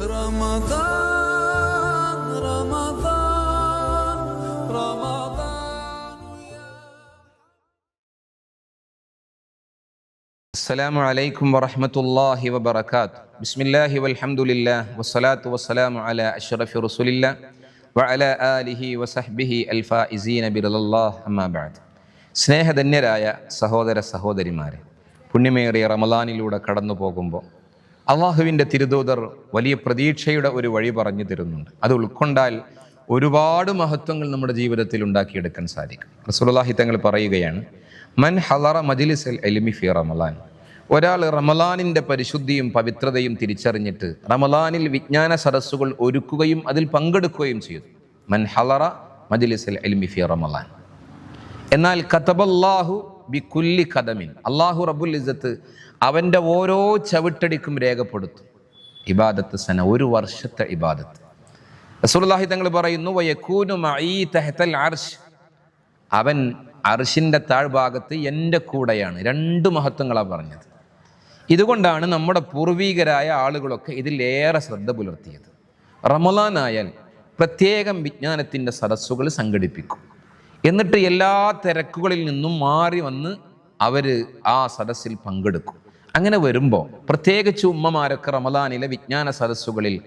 رمضان رمضان رمضان يا السلام عليكم ورحمة الله وبركاته بسم الله والحمد لله والصلاة والسلام على أشرف رسول الله وعلى آله وصحبه الفائزين برضا الله أما بعد സ്നേഹധന്യരായ സഹോദര സഹോദരിമാരെ പുണ്യമേറിയ റമലാനിലൂടെ കടന്നു പോകുമ്പോൾ അള്ളാഹുവിന്റെ തിരുദൂതർ വലിയ പ്രതീക്ഷയുടെ ഒരു വഴി പറഞ്ഞു തരുന്നുണ്ട്. അത് ഉൾക്കൊണ്ടാൽ ഒരുപാട് മഹത്വങ്ങൾ നമ്മുടെ ജീവിതത്തിൽ ഉണ്ടാക്കിയെടുക്കാൻ സാധിക്കും. റസൂലുള്ളാഹി തങ്ങൾ പറയുകയാണ് മൻ ഹലറ മജിലിസ് എലിമി ഫി റമലാൻ. ഒരാൾ റമലാനിന്റെ പരിശുദ്ധിയും പവിത്രതയും തിരിച്ചറിഞ്ഞിട്ട് റമലാനിൽ വിജ്ഞാന സദസ്സുകൾ ഒരുക്കുകയും അതിൽ പങ്കെടുക്കുകയും ചെയ്തു. മൻ ഹലറ മജിലിസ് എലിമി ഫി റമലാൻ. എന്നാൽ കതബല്ലാഹു ബി കഥമിൻ അള്ളാഹു റബുൽ ഇസത്ത് അവന്റെ ഓരോ ചവിട്ടടിക്കും രേഖപ്പെടുത്തും. ഇബാദത്ത് സന ഒരു വർഷത്തെ ഇബാദത്ത്. റസൂലുള്ളാഹി തങ്ങൾ പറയുന്നു അർശ്. അവൻ അർഷിന്റെ താഴ്ഭാഗത്ത് എന്റെ കൂടെയാണ്. രണ്ട് മഹത്വങ്ങളാണ് പറഞ്ഞത്. ഇതുകൊണ്ടാണ് നമ്മുടെ പൂർവീകരായ ആളുകളൊക്കെ ഇതിലേറെ ശ്രദ്ധ പുലർത്തിയത്. റമലാനായാൽ പ്രത്യേകം വിജ്ഞാനത്തിന്റെ സദസ്സുകൾ സംഘടിപ്പിക്കും. എന്നിട്ട് എല്ലാ തിരക്കുകളിൽ നിന്നും മാറി വന്ന് അവർ ആ സദസ്സിൽ പങ്കെടുക്കും. അങ്ങനെ വരുമ്പോൾ പ്രത്യേകിച്ച് ഉമ്മമാരൊക്കെ റമദാനിലെ വിജ്ഞാന സദസ്സുകളിൽ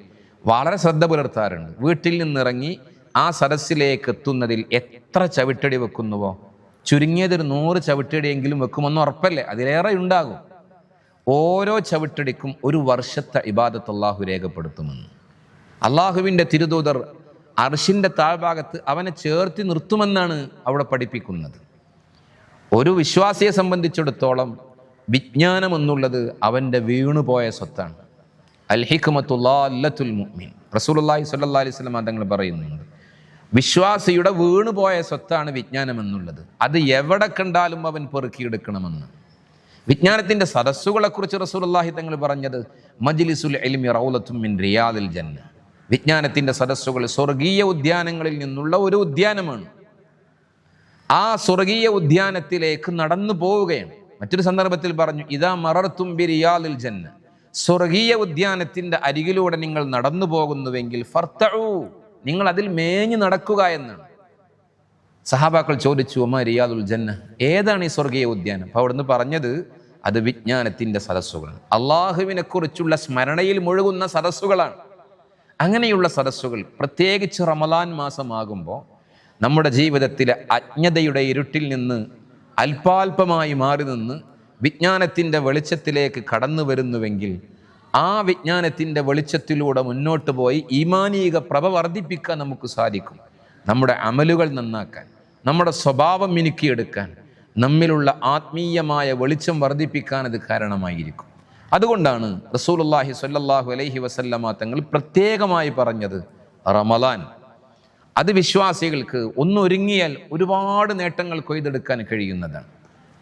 വളരെ ശ്രദ്ധ പുലർത്താറുണ്ട്. വീട്ടിൽ നിന്നിറങ്ങി ആ സദസ്സിലേക്ക് എത്തുന്നതിൽ എത്ര ചവിട്ടടി വെക്കുന്നുവോ? ചുരുങ്ങിയതൊരു നൂറ് ചവിട്ടടിയെങ്കിലും വെക്കുമെന്ന് ഉറപ്പല്ലേ? അതിലേറെ ഉണ്ടാകും. ഓരോ ചവിട്ടടിക്കും ഒരു വർഷത്തെ ഇബാദത്ത് അള്ളാഹു രേഖപ്പെടുത്തുമെന്ന്. അള്ളാഹുവിന്റെ തിരുദൂതർ അർഷിന്റെ താഴ്ഭാഗത്ത് അവനെ ചേർത്തി നിർത്തുമെന്നാണ് അവിടെ പഠിപ്പിക്കുന്നത്. ഒരു വിശ്വാസിയെ സംബന്ധിച്ചിടത്തോളം വിജ്ഞാനം എന്നുള്ളത് അവന്റെ വീണുപോയ സ്വത്താണ്. അൽ ഹിഖ്മത്തുല്ലാത്തുൽ മുഅ്മിൻ. റസൂലുള്ളാഹി സ്വല്ലല്ലാഹി അലൈഹി വസല്ലം തങ്ങൾ പറയുന്നുണ്ട്. വിശ്വാസിയുടെ വീണുപോയ സ്വത്താണ് വിജ്ഞാനം എന്നുള്ളത് അത് എവിടെ കണ്ടാലും അവൻ പെറുക്കിയെടുക്കണമെന്ന്. വിജ്ഞാനത്തിന്റെ സദസ്സുകളെക്കുറിച്ച് റസൂലുള്ളാഹി തങ്ങൾ പറഞ്ഞത് മജ്ലിസുൽ ഇൽമി റൗലത്തും മിൻ റിയാദിൽ ജന്ന. വിജ്ഞാനത്തിന്റെ സദസ്സുകൾ സ്വർഗീയ ഉദ്യാനങ്ങളിൽ നിന്നുള്ള ഒരു ഉദ്യാനമാണ്. ആ സ്വർഗീയ ഉദ്യാനത്തിലേക്ക് നടന്നു പോവുകയാണ്. മറ്റൊരു സന്ദർഭത്തിൽ പറഞ്ഞു ഇതാ മറർത്തും ബി റിയാദിൽ ജന്ന സ്വർഗീയ ഉദ്യാനത്തിന്റെ അരികിലൂടെ നിങ്ങൾ നടന്നു പോകുന്നുവെങ്കിൽ ഫർത്തഴു നിങ്ങൾ അതിൽ മേഞ്ഞു നടക്കുക എന്നാണ്. സഹാബാക്കൾ ചോദിച്ചു അമ്മ റിയാദുൽ ജന്ന ഏതാണ് ഈ സ്വർഗീയ ഉദ്യാനം? അപ്പോൾ അവിടുന്ന് പറഞ്ഞത് അത് വിജ്ഞാനത്തിന്റെ സദസ്സുകളാണ്. അള്ളാഹുവിനെ കുറിച്ചുള്ള സ്മരണയിൽ മുഴുകുന്ന സദസ്സുകളാണ്. അങ്ങനെയുള്ള സദസ്സുകൾ പ്രത്യേകിച്ച് റമലാൻ മാസമാകുമ്പോൾ നമ്മുടെ ജീവിതത്തിലെ അജ്ഞതയുടെ ഇരുട്ടിൽ നിന്ന് അല്പാൽപമായി മാറി നിന്ന് വിജ്ഞാനത്തിന്റെ വെളിച്ചത്തിലേക്ക് കടന്നു വരുന്നുവെങ്കിൽ ആ വിജ്ഞാനത്തിന്റെ വെളിച്ചത്തിലൂടെ മുന്നോട്ട് പോയി ഈമാനീക പ്രഭ വർദ്ധിപ്പിക്കാൻ നമുക്ക് സാധിക്കും. നമ്മുടെ അമലുകൾ നന്നാക്കാൻ നമ്മുടെ സ്വഭാവം മിനുക്കിയെടുക്കാൻ നമ്മിലുള്ള ആത്മീയമായ വെളിച്ചം വർദ്ധിപ്പിക്കാൻ അത് കാരണമായിരിക്കും. അതുകൊണ്ടാണ് റസൂലുള്ളാഹി സല്ലാഹു അലൈഹി വസല്ലമ തങ്ങൾ പ്രത്യേകമായി പറഞ്ഞത് റമലാൻ. അത് വിശ്വാസികൾക്ക് ഒന്നൊരുങ്ങിയാൽ ഒരുപാട് നേട്ടങ്ങൾ കൊയ്തെടുക്കാൻ കഴിയുന്നതാണ്.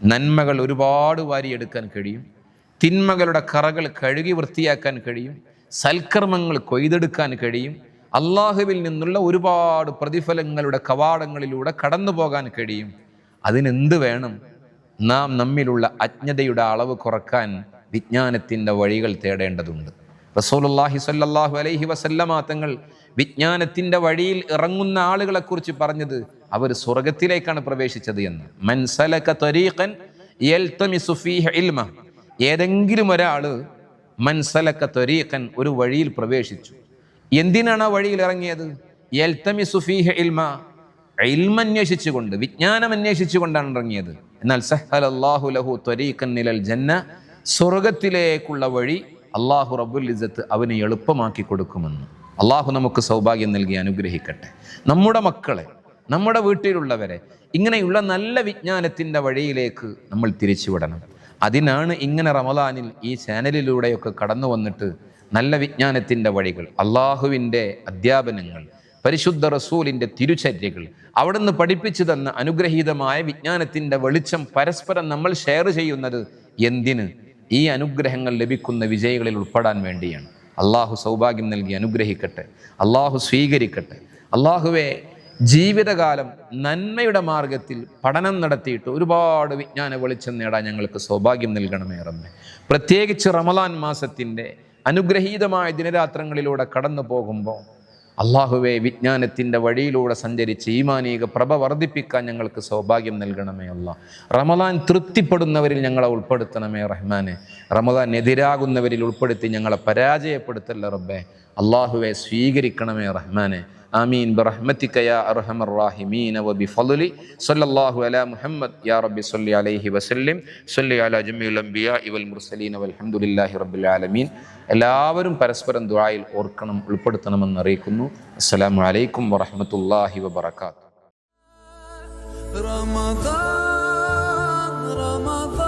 നന്മകൾ ഒരുപാട് വാരിയെടുക്കാൻ കഴിയും. തിന്മകളുടെ കറകൾ കഴുകി വൃത്തിയാക്കാൻ കഴിയും. സൽക്കർമ്മങ്ങൾ കൊയ്തെടുക്കാൻ കഴിയും. അള്ളാഹുവിൽ നിന്നുള്ള ഒരുപാട് പ്രതിഫലങ്ങളുടെ കവാടങ്ങളിലൂടെ കടന്നു പോകാൻ കഴിയും. അതിനെന്ത് വേണം? നാം നമ്മിലുള്ള അജ്ഞതയുടെ അളവ് കുറയ്ക്കാൻ വിജ്ഞാനത്തിന്റെ വഴികൾ തേടേണ്ടതുണ്ട്. റസൂലുള്ളാഹി സല്ലാഹു അലൈഹി വസല്ലമ തങ്ങൾ വിജ്ഞാനത്തിന്റെ വഴിയിൽ ഇറങ്ങുന്ന ആളുകളെക്കുറിച്ച് പറഞ്ഞത് അവർ സ്വർഗത്തിലേക്കാണ് പ്രവേശിച്ചത് എന്ന്. മൻസലക തരീഖൻ ഇൽമ. ഏതെങ്കിലും ഒരാൾ മൻസലക ത്വരീഖൻ ഒരു വഴിയിൽ പ്രവേശിച്ചു. എന്തിനാണ് ആ വഴിയിൽ ഇറങ്ങിയത്? എൽത്തമി സുഫീഹ ഇൽമ. ഇൽമ അന്വേഷിച്ചുകൊണ്ട് വിജ്ഞാനം അന്വേഷിച്ചുകൊണ്ടാണ് ഇറങ്ങിയത്. എന്നാൽ സഹലല്ലാഹു ലഹു നിലൽ ജന്ന സ്വർഗത്തിലേക്കുള്ള വഴി അള്ളാഹു റബ്ബുൽ ഇസ്സത്ത് അവനെ എളുപ്പമാക്കി കൊടുക്കുമെന്ന്. അള്ളാഹു നമുക്ക് സൗഭാഗ്യം നൽകി അനുഗ്രഹിക്കട്ടെ. നമ്മുടെ മക്കളെ നമ്മുടെ വീട്ടിലുള്ളവരെ ഇങ്ങനെയുള്ള നല്ല വിജ്ഞാനത്തിന്റെ വഴിയിലേക്ക് നമ്മൾ തിരിച്ചുവിടണം. അതിനാണ് ഇങ്ങനെ റമദാനിൽ ഈ ചാനലിലൂടെയൊക്കെ കടന്നു വന്നിട്ട് നല്ല വിജ്ഞാനത്തിന്റെ വഴികൾ അള്ളാഹുവിന്റെ അധ്യാപനങ്ങൾ പരിശുദ്ധ റസൂലിന്റെ തിരുചര്യകൾ അവിടുന്ന് പഠിപ്പിച്ചു തന്ന അനുഗ്രഹീതമായ വിജ്ഞാനത്തിന്റെ വെളിച്ചം പരസ്പരം നമ്മൾ ഷെയർ ചെയ്യുന്നത് എന്തിന്? ഈ അനുഗ്രഹങ്ങൾ ലഭിക്കുന്ന വിജയികളിൽ ഉൾപ്പെടാൻ വേണ്ടിയാണ്. അള്ളാഹു സൗഭാഗ്യം നൽകി അനുഗ്രഹിക്കട്ടെ. അള്ളാഹു സ്വീകരിക്കട്ടെ. അള്ളാഹുവെ ജീവിതകാലം നന്മയുടെ മാർഗത്തിൽ പഠനം നടത്തിയിട്ട് ഒരുപാട് വിജ്ഞാന വെളിച്ചം നേടാൻ ഞങ്ങൾക്ക് സൗഭാഗ്യം നൽകണമേ റമ്മേ പ്രത്യേകിച്ച് റമലാൻ മാസത്തിന്റെ അനുഗ്രഹീതമായ ദിനരാത്രങ്ങളിലൂടെ കടന്നു പോകുമ്പോൾ അള്ളാഹുവെ വിജ്ഞാനത്തിന്റെ വഴിയിലൂടെ സഞ്ചരിച്ച് ഈമാനീക പ്രഭ വർദ്ധിപ്പിക്കാൻ ഞങ്ങൾക്ക് സൗഭാഗ്യം നൽകണമേ അല്ല റമദാൻ തൃപ്തിപ്പെടുന്നവരിൽ ഞങ്ങളെ ഉൾപ്പെടുത്തണമേ റഹ്മാനെ. റമദാൻ എതിരാകുന്നവരിൽ ഉൾപ്പെടുത്തി ഞങ്ങളെ പരാജയപ്പെടുത്തല്ല റബ്ബെ. അള്ളാഹുവെ സ്വീകരിക്കണമേ റഹ്മാനെ. آمين برحمتك يا أرحم الراحمين وبفضلي صلى الله على محمد يا رب صل عليه وسلم صل على جميع الأنبياء والمرسلين والحمد لله رب العالمين എല്ലാവരും പരസ്പരം ദുആയിൽ ഓർക്കണം ഉൾപ്പെടുത്തണമെന്ന് അറിയിക്കുന്നു അസ്സലാമു അലൈക്കും വറഹ്മത്തുള്ളാഹി വബറകാതുഹു رمضان رمضان